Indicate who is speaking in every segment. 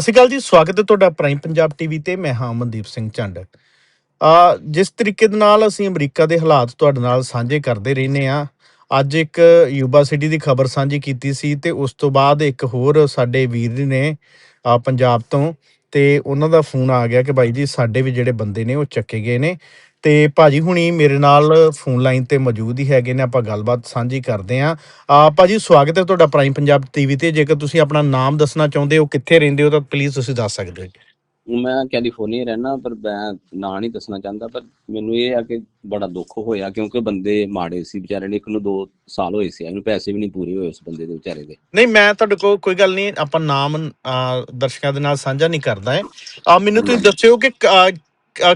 Speaker 1: ਸਤਿ ਸ਼੍ਰੀ ਅਕਾਲ ਜੀ, ਸਵਾਗਤ ਹੈ ਤੁਹਾਡਾ ਪ੍ਰਾਈਮ ਪੰਜਾਬ ਟੀਵੀ ਤੇ, ਮੈਂ ਹਾਂ ਮਨਦੀਪ ਸਿੰਘ ਝੰਡ। ਆ, ਜਿਸ ਤਰੀਕੇ ਦੇ ਨਾਲ ਅਸੀਂ ਅਮਰੀਕਾ ਦੇ ਹਾਲਾਤ ਤੁਹਾਡੇ ਨਾਲ ਸਾਂਝੇ ਕਰਦੇ ਰਹਿੰਦੇ ਆ ਅੱਜ ਇੱਕ ਯੂਬਾ ਸਿਟੀ ਦੀ ਖਬਰ ਸਾਂਝੀ ਕੀਤੀ ਸੀ ਤੇ ਉਸ ਤੋਂ ਬਾਅਦ ਇੱਕ ਹੋਰ ਸਾਡੇ ਵੀਰ ਨੇ ਪੰਜਾਬ ਤੋਂ ਤੇ ਉਹਨਾਂ ਦਾ ਫੋਨ ਆ ਗਿਆ ਕਿ ਬਾਈ ਜੀ ਸਾਡੇ ਵੀ ਜਿਹੜੇ ਬੰਦੇ ਨੇ ਉਹ ਚੱਕੇ ਗਏ ਨੇ। ਤੇ ਭਾਜੀ ਹੁਣੀ ਮੇਰੇ ਨਾਲ ਫੋਨ ਲਾਈਨ ਤੇ ਮੌਜੂਦ ਹੀ ਹੈਗੇ ਨੇ ਆਪਾਂ ਗੱਲਬਾਤ ਸਾਂਝੀ ਕਰਦੇ ਆਂ ਆ ਭਾਜੀ ਸਵਾਗਤ ਹੈ ਤੁਹਾਡਾ ਪ੍ਰਾਈਮ ਪੰਜਾਬ ਟੀਵੀ ਤੇ ਜੇਕਰ ਤੁਸੀਂ ਆਪਣਾ ਨਾਮ ਦੱਸਣਾ ਚਾਹੁੰਦੇ ਹੋ ਕਿੱਥੇ ਰਹਿੰਦੇ ਹੋ ਤਾਂ ਪਲੀਜ਼ ਤੁਸੀਂ ਦੱਸ ਸਕਦੇ ਹੋ।
Speaker 2: ਮੈਂ ਕੈਲੀਫੋਰਨੀਆ ਰਹਿਣਾ ਪਰ ਮੈਂ ਨਾਂ ਨਹੀਂ ਦੱਸਣਾ ਚਾਹੁੰਦਾ ਪਰ ਮੈਨੂੰ ਇਹ ਆ ਕਿ ਬੜਾ ਦੁੱਖ ਹੋਇਆ ਕਿਉਂਕਿ ਬੰਦੇ ਮਾੜੇ ਸੀ ਵਿਚਾਰੇ ਨੇ ਇੱਕ ਨੂੰ 2 ਸਾਲ ਹੋਏ ਸੀ ਇਹਨੂੰ ਪੈਸੇ ਵੀ ਨਹੀਂ ਪੂਰੇ ਹੋਏ ਉਸ ਬੰਦੇ ਦੇ ਵਿਚਾਰੇ ਦੇ।
Speaker 1: ਨਹੀਂ ਮੈਂ ਤੁਹਾਡੇ ਕੋਲ ਕੋਈ ਗੱਲ ਨਹੀਂ ਆਪਾਂ ਨਾਮ ਦਰਸ਼ਕਾਂ ਦੇ ਨਾਲ ਸਾਂਝਾ ਨਹੀਂ ਕਰਦਾ। ਹੈ ਆ ਮੈਨੂੰ ਤੁਸੀਂ ਦੱਸਿਓ ਕਿ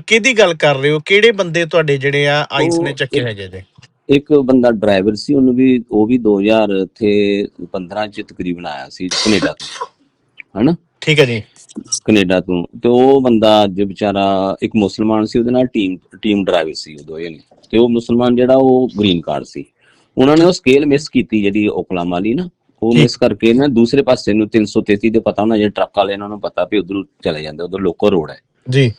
Speaker 1: ਕਿਹਦੀ ਗੱਲ ਕਰ ਰਹੇ ਹੋ? ਕਿਹੜੇ ਬੰਦੇ ਤੁਹਾਡੇ ਜਿਹੜੇ ਆ ਆਈਸ ਨੇ ਚੱਕੇ ਹੈਗੇ ਜੇ?
Speaker 2: ਇੱਕ ਬੰਦਾ ਡਰਾਈਵਰ ਸੀ ਉਹਨੂੰ ਵੀ ਉਹ ਵੀ 2000 ਇੱਥੇ 15 ਚ ਤਕਰੀਬਨ ਆਇਆ ਸੀ ਕੈਨੇਡਾ ਤੋਂ ਹਨਾ?
Speaker 1: ਠੀਕ ਹੈ ਜੀ।
Speaker 2: ਕੈਨੇਡਾ ਤੋਂ ਤੇ ਉਹ ਬੰਦਾ ਅੱਜ ਵਿਚਾਰਾ ਇੱਕ ਮੁਸਲਮਾਨ ਸੀ ਉਹਦੇ ਨਾਲ ਟੀਮ ਟੀਮ ਡਰਾਈਵਰ ਸੀ ਉਹ ਦੋਏ ਨੇ ਤੇ ਉਹ ਮੁਸਲਮਾਨ ਜਿਹੜਾ ਉਹ ਗ੍ਰੀਨ ਕਾਰਡ ਸੀ। ਉਹਨਾਂ ਨੇ ਉਹ ਸਕੇਲ ਮਿਸ ਕੀਤੀ ਜਿਹੜੀ ਓਕਲਾਮਾ ਵਾਲੀ ਨਾ ਉਹ। ਮਿਸ ਕਰਕੇ ਨਾ ਦੂਸਰੇ ਪਾਸੇ ਨੂੰ 333 ਦੇ ਪਤਾ ਉਹਨਾਂ ਜਿਹੜੇ ਟਰੱਕ ਵਾਲੇ ਇਹਨਾਂ ਨੂੰ ਪਤਾ ਵੀ ਉਧਰ ਚਲੇ ਜਾਂਦੇ ਉਧਰ ਲੋਕੋ ਰੋਡ ਹੈ।
Speaker 1: ਜੀ।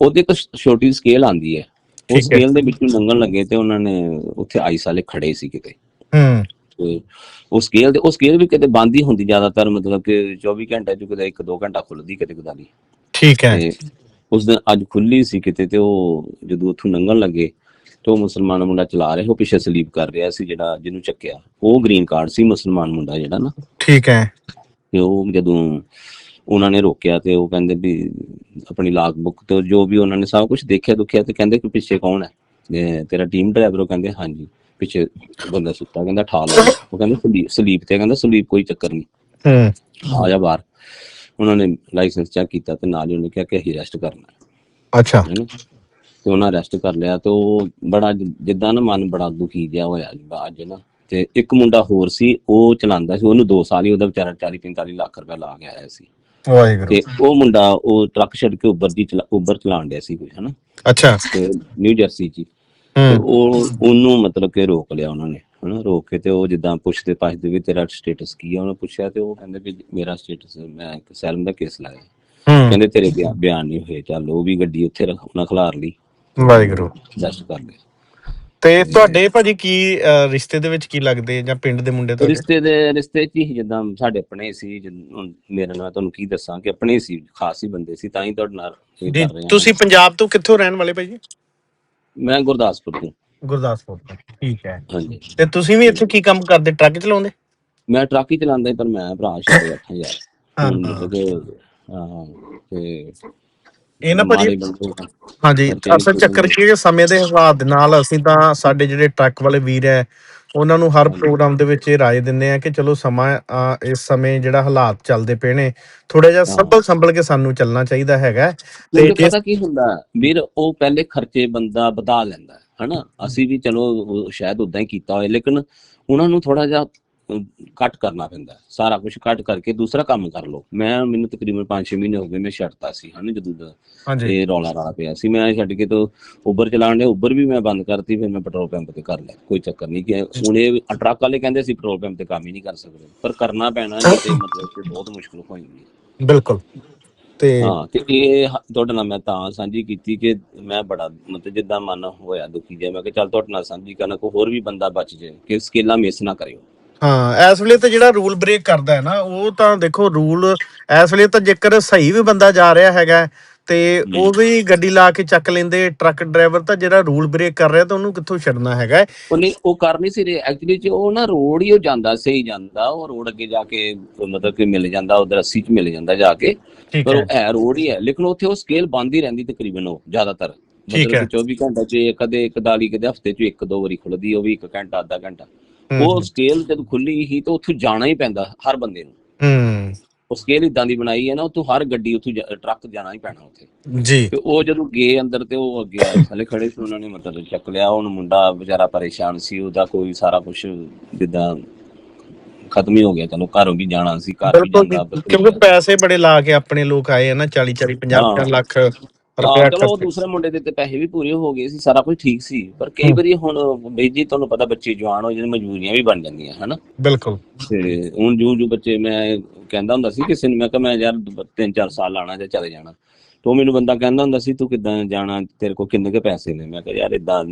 Speaker 2: ਉਹਦੇ ਇੱਕ ਛੋਟੀ ਸਕੇਲ ਆਂਦੀ ਹੈ।
Speaker 1: ਹੈ।
Speaker 2: ਸਕੇਲ ਦੇ ਵਿੱਚੋਂ ਲੰਘਣ ਲੱਗੇ ਤੇ ਉਹਨਾਂ ਨੇ ਉੱਥੇ ਆਈਸ ਵਾਲੇ ਖੜੇ ਸੀ ਕਿਤੇ।
Speaker 1: ਹੂੰ।
Speaker 2: ਉਹ ਸਕੇਲ ਤੇ ਉਹ ਸਕੇਲ ਵੀ ਕਿਤੇ ਬੰਦ ਹੀ ਹੁੰਦੀ ਜ਼ਿਆਦਾਤਰ ਮਤਲਬ ਕਿ 24 ਘੰਟੇ ਚ ਕਿਤੇ 1-2 ਘੰਟਾ ਖੁੱਲਦੀ ਕਿਤੇ ਕਦਾਲੀ
Speaker 1: ਠੀਕ ਹੈ।
Speaker 2: ਉਸ ਦਿਨ ਅੱਜ ਖੁੱਲੀ ਸੀ ਕਿਤੇ ਤੇ ਉਹ ਜਦੋਂ ਉੱਥੋਂ ਲੰਘਣ ਲੱਗੇ ਤੇ ਉਹ ਮੁਸਲਮਾਨ ਮੁੰਡਾ ਚਲਾ ਰਿਹਾ ਉਹ ਪਿੱਛੇ ਸਲੀਪ ਕਰ ਰਿਹਾ ਸੀ ਜਿਹੜਾ ਜਿਹਨੂੰ ਚੱਕਿਆ। ਉਹ ਗ੍ਰੀਨ ਕਾਰਡ ਸੀ ਮੁਸਲਮਾਨ ਮੁੰਡਾ ਜਿਹੜਾ ਨਾ।
Speaker 1: ਠੀਕ ਹੈ।
Speaker 2: ਤੇ ਉਹ ਜਦੋਂ ਉਹਨਾਂ ਨੇ ਰੋਕਿਆ ਤੇ ਉਹ ਕਹਿੰਦੇ ਵੀ ਆਪਣੀ ਲਾਗ ਬੁੱਕ ਤੇ ਜੋ ਵੀ ਉਹਨਾਂ ਨੇ ਸਭ ਕੁਝ ਦੇਖਿਆ ਦੁਖਿਆ ਤੇ ਕਹਿੰਦੇ ਕਿ ਪਿੱਛੇ ਕੌਣ ਹੈ? ਤੇਰਾ ਟੀਮ ਡਰਾਈਵਰ ਉਹ ਕਹਿੰਦੇ ਹਾਂਜੀ ਪਿੱਛੇ ਬੰਦਾ ਸੁੱਤਾ। ਕਹਿੰਦਾ ਠਾ ਲਾ। ਉਹ ਕਹਿੰਦੇ ਸਲੀਪ ਤੇ। ਕਹਿੰਦਾ ਸਲੀਪ ਕੋਈ ਚੱਕਰ ਨਹੀਂ।
Speaker 1: ਹੂੰ।
Speaker 2: ਆ ਜਾ ਬਾਹਰ। ਉਹਨਾਂ ਨੇ ਲਾਇਸੈਂਸ ਚੈੱਕ ਕੀਤਾ ਤੇ ਨਾਲ ਹੀ ਉਹਨੇ ਕਿਹਾ ਕਿ ਅਸੀਂ ਅਰੈਸਟ ਕਰਨਾ
Speaker 1: ਅੱਛਾ।
Speaker 2: ਤੇ ਉਹਨਾਂ ਅਰੈਸਟ ਕਰ ਲਿਆ ਤੇ ਉਹ ਬੜਾ ਜਿੱਦਾਂ ਨਾ ਮਨ ਬੜਾ ਦੁਖੀ ਜਿਹਾ ਹੋਇਆ ਅੱਜ ਨਾ। ਤੇ ਇੱਕ ਮੁੰਡਾ ਹੋਰ ਸੀ ਉਹ ਚਲਾਉਂਦਾ ਸੀ। ਉਹਨੂੰ 2 ਸਾਲ ਹੀ ਉਹਦਾ ਵਿਚਾਰਾ 40 45 ਲੱਖ ਰੁਪਏ ਲਾ ਕੇ ਆਇਆ ਸੀ।
Speaker 1: ਵਾਹਿਗੁਰੂ।
Speaker 2: ਤੇ ਉਹ ਮੁੰਡਾ ਉਹ ਟਰੱਕ ਛੱਡ ਕੇ ਉੱਬਰ ਦੀ ਉੱਬਰ ਚਲਾਉਣ ਡਿਆ ਸੀ ਕੋਈ ਹਨਾ?
Speaker 1: ਅੱਛਾ।
Speaker 2: ਤੇ ਨਿਊ ਜਰਸੀ। ਤੇ
Speaker 1: ਹੂੰ।
Speaker 2: ਉਹ ਉਹਨੂੰ ਮਤਲਬ ਕਿ ਰੋਕ ਲਿਆ ਉਹਨਾਂ ਨੇ ਹਨਾ? ਰੋਕ ਕੇ ਤੇ ਉਹ ਜਿੱਦਾਂ ਪੁੱਛਦੇ ਪਾਛਦੇ ਵੀ ਤੇਰਾ ਸਟੇਟਸ ਕੀ ਆ? ਉਹਨੇ ਪੁੱਛਿਆ ਤੇ ਉਹ ਕਹਿੰਦੇ ਵੀ ਮੇਰਾ ਸਟੇਟਸ ਮੈਂ ਇੱਕ ਸੈਲਮ ਦਾ ਕੇਸ ਲਾਇਆ।
Speaker 1: ਹੂੰ।
Speaker 2: ਕਹਿੰਦੇ ਤੇਰੇ ਬਿਆ- ਬਿਆਨ ਨਹੀਂ ਹੋਏ। ਚੱਲ ਉਹ ਵੀ ਗੱਡੀ ਉੱਥੇ ਰੱਖ ਉਹਨਾਂ ਖਲਾਰ ਲਈ।
Speaker 1: ਵਾਹਿਗੁਰੂ।
Speaker 2: ਦਰਜ ਕਰ ਲਏ।
Speaker 1: ਤੇ ਤੁਹਾਡੇ ਭਾਜੀ ਕੀ ਰਿਸ਼ਤੇ ਦੇ ਵਿੱਚ ਕੀ ਲੱਗਦੇ ਜਾਂ ਪਿੰਡ ਦੇ ਮੁੰਡੇ ਤੁਹਾਡੇ?
Speaker 2: ਰਿਸ਼ਤੇ ਦੇ ਰਿਸ਼ਤੇ ਚ ਹੀ ਜਿੱਦਾਂ ਸਾਡੇ ਆਪਣੇ ਸੀ ਜਿੱਦਾਂ ਹੁਣ ਮੇਰੇ ਨਾਲ ਤੁਹਾਨੂੰ ਕੀ ਦੱਸਾਂ ਕਿ ਆਪਣੇ ਸੀ ਖਾਸ ਹੀ ਬੰਦੇ ਸੀ ਤਾਂ ਹੀ ਤੁਹਾਡੇ ਨਾਲ ਇਹ
Speaker 1: ਜੀ
Speaker 2: ਕਰ ਰਹੇ ਹਾਂ।
Speaker 1: ਤੁਸੀਂ ਪੰਜਾਬ ਤੋਂ ਕਿੱਥੋਂ ਰਹਿਣ ਵਾਲੇ ਭਾਜੀ?
Speaker 2: ਮੈਂ ਗੁਰਦਾਸਪੁਰ ਤੋਂ।
Speaker 1: ਗੁਰਦਾਸਪੁਰ ਤੋਂ ਠੀਕ ਹੈ।
Speaker 2: ਹਾਂਜੀ।
Speaker 1: ਤੇ ਤੁਸੀਂ ਵੀ ਇੱਥੇ ਕੀ ਕੰਮ ਕਰਦੇ ਟਰੱਕ ਚਲਾਉਂਦੇ?
Speaker 2: ਮੈਂ ਟਰੱਕ ਹੀ ਚਲਾਉਂਦਾ ਸੀ, ਪਰ ਮੈਂ ਭਰਾ ਛੱਡ ਬੈਠਾ ਯਾਰ
Speaker 1: ਹਾਂ,
Speaker 2: ਹੁਣ
Speaker 1: ਹਾਂ।
Speaker 2: ਮਤਲਬ ਕਿ, ਹਾਂ ਤੇ
Speaker 1: ਇਹ ਨਾ ਭਾਜੀ ਹਾਂਜੀ ਅਸਲ ਚੱਕਰ ਕੀ ਹੈ ਕਿ ਸਮੇਂ ਦੇ ਹਿਸਾਬ ਦੇ ਨਾਲ ਅਸੀਂ ਤਾਂ ਸਾਡੇ ਜਿਹੜੇ ਟਰੱਕ ਵਾਲੇ ਵੀਰ ਹੈ ਉਹਨਾਂ ਨੂੰ ਹਰ ਪ੍ਰੋਗਰਾਮ ਦੇ ਵਿੱਚ ਇਹ ਰਾਏ ਦਿੰਦੇ ਆ ਕਿ ਚਲੋ ਸਮਾਂ ਇਸ ਸਮੇਂ ਜਿਹੜਾ ਹਾਲਾਤ ਚੱਲਦੇ ਪਏ ਨੇ ਥੋੜਾ ਜਿਹਾ ਸੰਭਲ ਸੰਭਲ ਕੇ ਸਾਨੂੰ ਚੱਲਣਾ ਚਾਹੀਦਾ ਹੈਗਾ। ਤੇ
Speaker 2: ਪਤਾ ਕੀ ਹੁੰਦਾ ਵੀਰ ਉਹ ਪਹਿਲੇ ਖਰਚੇ ਬੰਦਾ ਵਧਾ ਲੈਂਦਾ ਹੈ, ਹਨਾ ਅਸੀਂ ਵੀ ਚਲੋ ਸ਼ਾਇਦ ਉਦਾਂ ਹੀ ਕੀਤਾ ਹੋਏ ਲੇਕਿਨ ਉਹਨਾਂ ਨੂੰ ਥੋੜਾ ਜਿਹਾ ਕੱਟ ਕਰਨਾ ਪੈਂਦਾ। ਸਾਰਾ ਕੁਝ ਕੱਟ ਕਰਕੇ ਦੂਸਰਾ ਕੰਮ ਕਰ ਲਓ। ਮੈਂ ਮੈਨੂੰ ਤਕਰੀਬਨ 5-6 ਮਹੀਨੇ ਹੋ ਗਏ ਮੈਂ ਛੱਡਤਾ ਸੀ ਹਨਾ ਜਦੋਂ ਦਾ ਇਹ ਰੌਲਾ ਰਾਲਾ ਪਿਆ ਸੀ। ਮੈਂ ਛੱਡ ਕੇ ਤੋਂ ਉਬਰ ਚਲਾਉਣ ਦੇ ਉਬਰ ਵੀ ਮੈਂ ਬੰਦ ਕਰਤੀ ਫਿਰ ਮੈਂ ਪੈਟਰੋਲ ਪੰਪ ਤੇ ਕਰ ਲਿਆ। ਕੋਈ ਚੱਕਰ ਨਹੀਂ ਕਿ ਹੁਣ ਇਹ ਟਰੱਕ ਵਾਲੇ ਕਹਿੰਦੇ ਸੀ ਪੈਟਰੋਲ ਪੰਪ ਤੇ ਕੰਮ ਹੀ ਨਹੀਂ ਕਰ ਸਕਦੇ। ਪਰ ਕਰਨਾ ਪੈਣਾ ਤੇ ਮਤਲਬ ਕਿ ਬਹੁਤ ਮੁਸ਼ਕਲ ਹੋ ਜਾਂਦੀ ਹੈ।
Speaker 1: ਬਿਲਕੁਲ। ਤੇ
Speaker 2: ਹਾਂ ਤੇ ਇਹ ਤੁਹਾਡੇ ਨਾਲ ਮੈਂ ਤਾਂ ਸਾਂਝੀ ਕੀਤੀ ਕਿ ਮੈਂ ਬੜਾ ਮਤਲਬ ਜਿੱਦਾਂ ਮਨ ਹੋਇਆ ਦੁਖੀ ਜਿਹਾ। ਮੈਂ ਕਿ ਚੱਲ ਤੁਹਾਡੇ ਨਾਲ ਸਾਂਝੀ ਕਰਨਾ ਕੋਈ ਹੋਰ ਵੀ ਬੰਦਾ ਬਚ ਜਾਏ ਕਿ ਸਕੇਲਾਂ ਮਿਸ ਨਾ ਕਰਿਓ।
Speaker 1: ਹਾਂ ਇਸ ਵੇਲੇ ਤਾਂ ਜਿਹੜਾ ਰੂਲ ਬ੍ਰੇਕ ਕਰਦਾ ਹੈ ਨਾ ਉਹ ਤਾਂ ਦੇਖੋ ਰੂਲ ਇਸ ਵੇਲੇ ਤਾਂ ਜੇਕਰ ਸਹੀ ਵੀ ਬੰਦਾ ਜਾ ਰਿਹਾ ਹੈਗਾ ਤੇ ਉਹ ਵੀ ਗੱਡੀ ਲਾ ਕੇ ਚੱਕ ਲੈਂਦੇ ਟਰੱਕ ਡਰਾਈਵਰ ਤਾਂ ਜਿਹੜਾ ਰੂਲ ਬ੍ਰੇਕ ਕਰ ਰਿਹਾ ਤਾਂ ਉਹਨੂੰ ਕਿੱਥੋਂ ਛੱਡਣਾ ਹੈਗਾ
Speaker 2: ਉਹ ਨਹੀਂ ਉਹ ਕਰ ਨਹੀਂ ਸੀ ਰਹੇ। ਐਕਚੁਅਲੀ ਚ ਉਹ ਨਾ ਰੋਡ ਹੀ ਉਹ ਜਾਂਦਾ ਸਹੀ ਜਾਂਦਾ ਉਹ ਰੋਡ ਅੱਗੇ ਜਾ ਕੇ ਮਤਲਬ ਕਿ ਮਿਲ ਜਾਂਦਾ ਉਧਰ 80 ਚ ਮਿਲ ਜਾਂਦਾ ਜਾ ਕੇ। ਪਰ ਉਹ ਹੈ। ਰੋਡ ਹੀ ਹੈ ਲੇਕਿਨ ਉੱਥੇ ਉਹ ਸਕੇਲ ਬੰਦ ਹੀ ਰਹਿੰਦੀ ਤਕਰੀਬਨ ਉਹ ਜ਼ਿਆਦਾਤਰ। ਮਤਲਬ
Speaker 1: ਹੈ।
Speaker 2: ਕਿ 24 ਘੰਟੇ ਚ ਕਦੇ ਕਦਾਲੀ ਕਦੇ ਹਫ਼ਤੇ ਚ ਇੱਕ ਦੋ ਵਾਰੀ ਖੁੱਲਦੀ ਉਹ ਵੀ ਇੱਕ ਘੰਟਾ ਅੱਧਾ ਘੰਟਾ। ਉਹ ਸਕੇਲ ਜਦ ਖੁੱਲੀ ਹੀ ਤਾਂ ਉੱਥੋਂ ਜਾਣਾ ਹੀ ਪੈਂਦਾ ਹਰ ਬੰਦੇ ਨੂੰ।
Speaker 1: ਹੂੰ।
Speaker 2: ਉਹ ਸਕੇਲ ਇਦਾਂ ਦੀ ਬਣਾਈ ਹੈ ਨਾ ਉੱਥੋਂ ਹਰ ਗੱਡੀ ਉੱਥੋਂ ਟਰੱਕ ਜਾਣਾ ਹੀ ਪੈਣਾ ਉੱਥੇ।
Speaker 1: ਜੀ।
Speaker 2: ਤੇ ਉਹ ਜਦੋਂ ਗਏ ਅੰਦਰ ਤੇ ਉਹ ਅੱਗੇ ਆਏ ਹਲੇ ਖੜੇ ਸੀ ਉਹਨਾਂ ਨੇ ਮਤਲਬ ਚੱਕ ਲਿਆ ਉਹਨੂੰ ਮੁੰਡਾ ਵਿਚਾਰਾ ਪਰੇਸ਼ਾਨ ਸੀ ਉਹਦਾ ਕੋਈ ਸਾਰਾ ਕੁਝ ਜਿੱਦਾਂ ਖਤਮ ਹੀ ਹੋ ਗਿਆ ਚਲੋ ਘਰੋਂ ਵੀ ਜਾਣਾ ਸੀ ਘਰ ਵੀ
Speaker 1: ਬਿਲਕੁਲ
Speaker 2: ਜਾਂਦਾ
Speaker 1: ਜੀ, ਕਿਉਂਕਿ ਪੈਸੇ ਬੜੇ ਲਾ ਕੇ ਆਪਣੇ ਲੋਕ ਆਏ ਆ ਨਾ 40 40 50
Speaker 2: ਹਾਂ।
Speaker 1: 50 ਲੱਖ।
Speaker 2: ਹਾਂ ਚਲੋ ਉਹ ਦੂਸਰੇ ਮੁੰਡੇ ਦੇ ਤੇ ਪੈਸੇ ਵੀ ਪੂਰੇ ਹੋ ਗਏ ਸੀ ਸਾਰਾ ਕੁਝ ਠੀਕ ਸੀ। ਪਰ ਕਈ। ਵਾਰੀ ਹੁਣ ਬਈ ਜੀ ਤੁਹਾਨੂੰ ਪਤਾ ਬੱਚੇ ਜਵਾਨ ਹੋ ਜਾਂਦੇ ਮਜਬੂਰੀਆਂ ਵੀ ਬਣ ਜਾਂਦੀਆਂ ਹਨਾ?
Speaker 1: ਬਿਲਕੁਲ।
Speaker 2: ਤੇ ਹੁਣ ਜੂ ਜੂ ਬੱਚੇ ਮੈਂ ਕਹਿੰਦਾ ਹੁੰਦਾ ਸੀ ਕਿਸੇ ਨੂੰ ਮੈਂ ਕਿਹਾ ਮੈਂ ਯਾਰ 3-4 ਸਾਲ ਲਾਣਾ ਤੇ ਚਲੇ ਜਾਣਾ। ਤੋਂ ਮੈਨੂੰ ਬੰਦਾ ਕਹਿੰਦਾ ਹੁੰਦਾ ਸੀ ਤੂੰ ਕਿੱਦਾਂ ਜਾਣਾ? ਤੇਰੇ ਕੋਲ ਕਿੰਨੇ ਕੇ ਪੈਸੇ ਨੇ? ਮੈਂ ਕਿਹਾ ਯਾਰ ਇਦਾਂ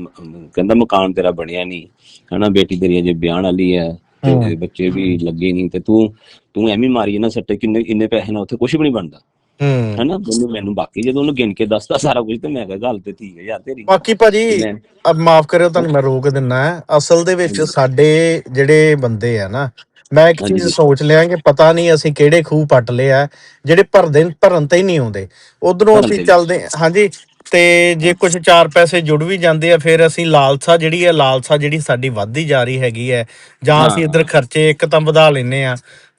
Speaker 2: ਕਹਿੰਦਾ ਮਕਾਨ ਤੇਰਾ ਬਣਿਆ ਨਹੀਂ ਹਨਾ? ਬੇਟੀ ਤੇਰੀ ਅਜੇ ਵਿਆਹਣ ਵਾਲੀ ਹੈ ਤੇ। ਬੱਚੇ ਵੀ ਲੱਗੇ ਨਹੀਂ ਤੇ ਤੂੰ ਤੂੰ ਐਵੇਂ ਮਾਰੀ ਨਾ ਸੱਟੇ ਕਿੰਨੇ ਇੰਨੇ ਪੈਸੇ ਨਾਲ ਉੱਥੇ ਕੁਝ ਵੀ ਨਹੀਂ ਬਣਦਾ।
Speaker 1: ਹੂੰ
Speaker 2: ਹਨਾ ਮੈਨੂੰ ਮੈਨੂੰ ਬਾਕੀ ਜਦੋਂ ਉਹਨੂੰ ਗਿਣ ਕੇ ਦੱਸਦਾ ਸਾਰਾ ਕੁਝ ਤੇ ਮੈਂ ਕਿਹਾ ਗੱਲ ਤੇ ਠੀਕ ਹੈ ਯਾਰ ਤੇਰੀ
Speaker 1: ਬਾਕੀ ਭਾਜੀ
Speaker 2: ਮੈਂ-
Speaker 1: ਅਬ ਮਾਫ ਕਰਿਓ ਤੁਹਾਨੂੰ ਮੈਂ ਰੋਕ ਦਿੰਨਾ ਹੈ ਅਸਲ ਦੇ ਵਿੱਚ। ਸਾਡੇ ਜਿਹੜੇ ਬੰਦੇ ਆ ਨਾ ਮੈਂ ਇੱਕ ਚੀਜ਼
Speaker 2: ਹਾਂਜੀ।
Speaker 1: ਸੋਚ ਲਿਆ ਕਿ ਪਤਾ ਨਹੀਂ ਅਸੀਂ ਕਿਹੜੇ ਖੂਹ ਪੱਟ ਲਏ ਆ ਜਿਹੜੇ ਭਰਦੇ ਭਰਨ ਤੇ ਹੀ ਨਹੀਂ ਆਉਂਦੇ ਉਧਰੋਂ ਅਸੀਂ
Speaker 2: ਤੇ।
Speaker 1: ਚੱਲਦੇ ਹਾਂਜੀ ਤੇ ਜੇ ਕੁਝ ਚਾਰ ਪੈਸੇ ਜੁੜ ਵੀ ਜਾਂਦੇ ਆ ਫਿਰ ਅਸੀਂ ਲਾਲਸਾ ਜਿਹੜੀ ਹੈ ਲਾਲਸਾ ਜਿਹੜੀ ਸਾਡੀ ਵੱਧਦੀ ਜਾ ਰਹੀ ਹੈਗੀ ਹੈ ਜਾਂ ਅਸੀਂ
Speaker 2: ਹਾਂ।
Speaker 1: ਇੱਧਰ ਖਰਚੇ ਇੱਕ ਤਾਂ ਵਧਾ ਲੈਨੇ ਆ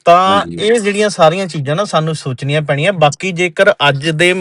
Speaker 1: ਤਾਂ। ਇਹ ਜਿਹੜੀਆਂ ਸਾਰੀਆਂ ਚੀਜ਼ਾਂ ਨਾ ਸਾਨੂੰ ਸੋਚਣੀਆਂ ਪੈਣੀਆਂ ਬਾਕੀ ਜੇਕਰ ਅੱਜ ਦੇ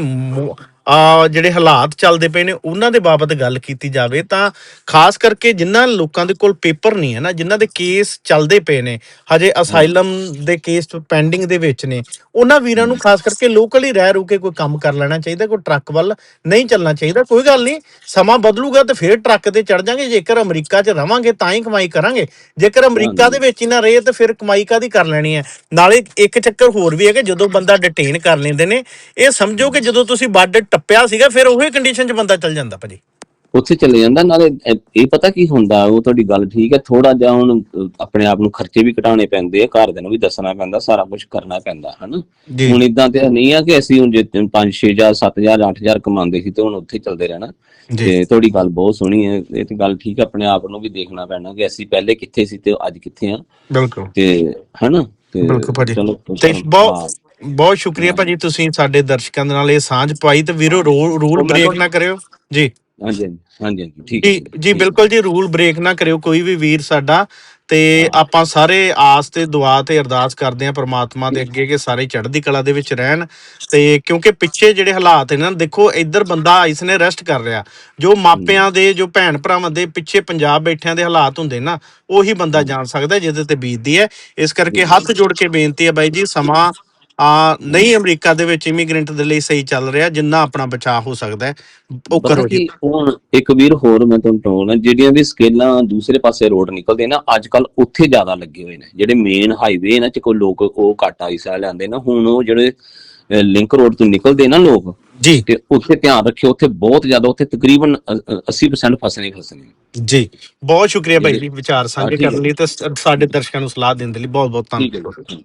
Speaker 1: ਜਿਹੜੇ ਹਾਲਾਤ ਚੱਲਦੇ ਪਏ ਨੇ ਉਹਨਾਂ ਦੇ ਬਾਬਤ ਗੱਲ ਕੀਤੀ ਜਾਵੇ ਤਾਂ ਖਾਸ ਕਰਕੇ ਜਿਨ੍ਹਾਂ ਲੋਕਾਂ ਦੇ ਕੋਲ ਪੇਪਰ ਨਹੀਂ ਹੈ ਨਾ ਜਿਨ੍ਹਾਂ ਦੇ ਕੇਸ ਚੱਲਦੇ ਪਏ ਨੇ ਹਜੇ ਅਸਾਈਲਮ ਦੇ ਕੇਸ ਪੈਂਡਿੰਗ ਦੇ ਵਿੱਚ ਨੇ ਉਹਨਾਂ ਵੀਰਾਂ ਨੂੰ ਖਾਸ ਕਰਕੇ ਲੋਕਲ ਹੀ ਰਹਿ ਰੂ ਕੇ ਕੋਈ ਕੰਮ ਕਰ ਲੈਣਾ ਚਾਹੀਦਾ ਕੋਈ ਟਰੱਕ ਵੱਲ ਨਹੀਂ ਚੱਲਣਾ ਚਾਹੀਦਾ ਕੋਈ ਗੱਲ ਨਹੀਂ ਸਮਾਂ ਬਦਲੂਗਾ ਤੇ ਫਿਰ ਟਰੱਕ ਤੇ ਚੜ ਜਾਾਂਗੇ ਜੇਕਰ ਅਮਰੀਕਾ 'ਚ ਰਵਾਂਗੇ ਤਾਂ ਹੀ ਕਮਾਈ ਕਰਾਂਗੇ ਜੇਕਰ ਅਮਰੀਕਾ। ਦੇ ਵਿੱਚ ਹੀ ਨਾ ਰਹੇ ਤੇ ਫਿਰ ਕਮਾਈ ਕਾਦੀ ਕਰ ਲੈਣੀ ਹੈ ਨਾਲੇ ਇੱਕ ਚੱਕਰ ਹੋਰ ਵੀ ਹੈ ਕਿ ਜਦੋਂ ਬੰਦਾ ਡਿਟੇਨ ਕਰ ਲੈਂਦੇ ਨੇ ਇਹ ਸਮਝੋ ਕਿ ਜਦੋਂ ਤੁਸੀਂ ਬਾਰਡਰ ਟੱਪਿਆ ਸੀਗਾ ਫਿਰ ਉਹੀ ਕੰਡੀਸ਼ਨ 'ਚ ਬੰਦਾ ਚੱਲ ਜਾਂਦਾ ਭਾਜੀ।
Speaker 2: ਉੱਥੇ ਚਲੇ ਜਾਂਦਾ ਨਾਲੇ ਇਹ ਪਤਾ ਕੀ ਹੁੰਦਾ ਉਹ ਤੁਹਾਡੀ ਗੱਲ ਠੀਕ ਹੈ ਥੋੜਾ ਜਿਹਾ ਹੁਣ ਆਪਣੇ ਆਪ ਨੂੰ ਖਰਚੇ ਵੀ ਘਟਾਉਣੇ ਪੈਂਦੇ ਆ ਘਰਦਿਆਂ ਨੂੰ ਵੀ ਦੱਸਣਾ ਪੈਂਦਾ ਸਾਰਾ ਕੁਝ ਕਰਨਾ ਪੈਂਦਾ ਹਨਾ? ਹੁਣ ਇਦਾਂ ਤੇ ਨਹੀਂ ਆ ਕਿ ਅਸੀਂ ਹੁਣ ਜੇ 5 6000 7000 8000 ਕਮਾਉਂਦੇ ਸੀ ਤੇ ਹੁਣ ਉੱਥੇ ਚੱਲਦੇ ਰਹਿਣਾ। ਤੇ ਤੁਹਾਡੀ ਗੱਲ ਬਹੁਤ ਸੋਹਣੀ ਹੈ ਇਹ ਤੇ ਗੱਲ ਠੀਕ ਹੈ ਆਪਣੇ ਆਪ ਨੂੰ ਵੀ ਦੇਖਣਾ ਪੈਣਾ ਕਿ ਅਸੀਂ ਪਹਿਲੇ ਕਿੱਥੇ ਸੀ ਤੇ ਅੱਜ ਕਿੱਥੇ ਆ।
Speaker 1: ਬਿਲਕੁਲ।
Speaker 2: ਤੇ ਹਨਾ? ਤੇ
Speaker 1: ਬਿਲਕੁਲ ਭਾਜੀ।
Speaker 2: ਚਲੋ
Speaker 1: ਤੇ। ਬਹੁਤ ਬਹੁਤ ਸ਼ੁਕਰੀਆ ਭਾਜੀ ਤੁਸੀਂ ਸਾਡੇ ਦਰਸ਼ਕਾਂ ਦੇ ਨਾਲ ਇਹ ਸਾਂਝ ਪਾਈ ਤੇ ਵੀਰੋ ਰੂਲ ਬ੍ਰੇਕ ਨਾ ਕਰਿਓ। ਜੀ।
Speaker 2: ਹਾਂਜੀ ਹਾਂਜੀ ਠੀਕ ਹੈ
Speaker 1: ਜੀ ਜੀ
Speaker 2: ਠੀਕ ਹੈ।
Speaker 1: ਬਿਲਕੁਲ ਜੀ ਰੂਲ ਬ੍ਰੇਕ ਨਾ ਕਰਿਓ ਕੋਈ ਵੀ ਵੀਰ ਸਾਡਾ। ਤੇ ਆਪਾਂ ਸਾਰੇ ਆਸ ਤੇ ਦੁਆ ਤੇ ਅਰਦਾਸ ਕਰਦੇ ਆਂ ਪ੍ਰਮਾਤਮਾ ਦੇ ਅੱਗੇ ਕਿ ਸਾਰੇ ਚੜ੍ਹਦੀ ਕਲਾ ਦੇ ਵਿੱਚ ਰਹਿਣ। ਤੇ ਕਿਉਂਕਿ ਪਿੱਛੇ ਜਿਹੜੇ ਹਾਲਾਤ ਨੇ ਨਾ ਦੇਖੋ ਇੱਧਰ ਬੰਦਾ ਇਸ ਨੇ ਰੈਸਟ ਕਰ ਰਿਹਾ। ਜੋ ਮਾਪਿਆਂ ਦੇ ਜੋ ਭੈਣ ਭਰਾਵਾਂ ਦੇ ਪਿੱਛੇ ਪੰਜਾਬ ਬੈਠਿਆਂ ਦੇ ਹਾਲਾਤ ਹੁੰਦੇ ਨਾ ਉਹੀ ਬੰਦਾ ਜਾਣ ਸਕਦਾ ਜਿਹਦੇ ਤੇ ਬੀਤਦੀ ਹੈ। ਇਸ ਕਰਕੇ ਹੱਥ ਜੋੜ ਕੇ ਬੇਨਤੀ ਹੈ ਬਾਈ ਜੀ ਸਮਾਂ ਆ ਨਹੀਂ ਅਮਰੀਕਾ ਦੇ ਵਿੱਚ ਇਮੀਗ੍ਰੈਂਟ ਦੇ ਲਈ ਸਹੀ ਚੱਲ ਰਿਹਾ ਜਿੰਨਾ ਆਪਣਾ ਬਚਾਅ ਹੋ ਸਕਦਾ ਹੈ ਉਹ ਕਰੋ ਜੀ
Speaker 2: ਹੁਣ ਇੱਕ ਵੀਰ ਹੋਰ ਮੈਂ ਤੁਹਾਨੂੰ ਕਹੂੰਗਾ ਜਿਹੜੀਆਂ ਵੀ ਸਕੇਲਾਂ ਦੂਸਰੇ ਪਾਸੇ ਰੋਡ ਨਿਕਲਦੇ ਨਾ ਅੱਜ ਕੱਲ ਉੱਥੇ ਜ਼ਿਆਦਾ ਲੱਗੇ ਹੋਏ ਨੇ ਜਿਹੜੇ ਮੇਨ ਹਾਈਵੇ ਨਾ ਚ ਕੋਈ ਲੋਕ ਉਹ ਆਈ ਸਾਲ ਆਉਂਦੇ ਨਾ ਹੁਣ ਉਹ ਜਿਹੜੇ ਲਿੰਕ ਰੋਡ ਤੋਂ ਨਿਕਲਦੇ ਨਾ ਲੋਕ
Speaker 1: ਜੀ
Speaker 2: ਤੇ ਉੱਥੇ ਧਿਆਨ ਰੱਖਿਓ ਉੱਥੇ ਬਹੁਤ ਜ਼ਿਆਦਾ ਉੱਥੇ ਤਕਰੀਬਨ ਅ, ਅ, 80% ਫਸਣੇ ਹੀ ਫਸਣੇ
Speaker 1: ਜੀ ਬਹੁਤ ਸ਼ੁਕਰੀਆ ਭਾਈ ਜੀ। ਵਿਚਾਰ ਸਾਂਝੇ
Speaker 2: ਠੀਕ ਹੈ।
Speaker 1: ਕਰਨ ਲਈ ਤੇ ਸ- ਸਾਡੇ ਦਰਸ਼ਕਾਂ ਨੂੰ ਸਲਾਹ ਦੇਣ ਦੇ ਲਈ ਬਹੁਤ ਬਹੁਤ
Speaker 2: ਠੀਕ ਹੈ
Speaker 1: ਧੰਨਵਾਦ
Speaker 2: ਜੀ।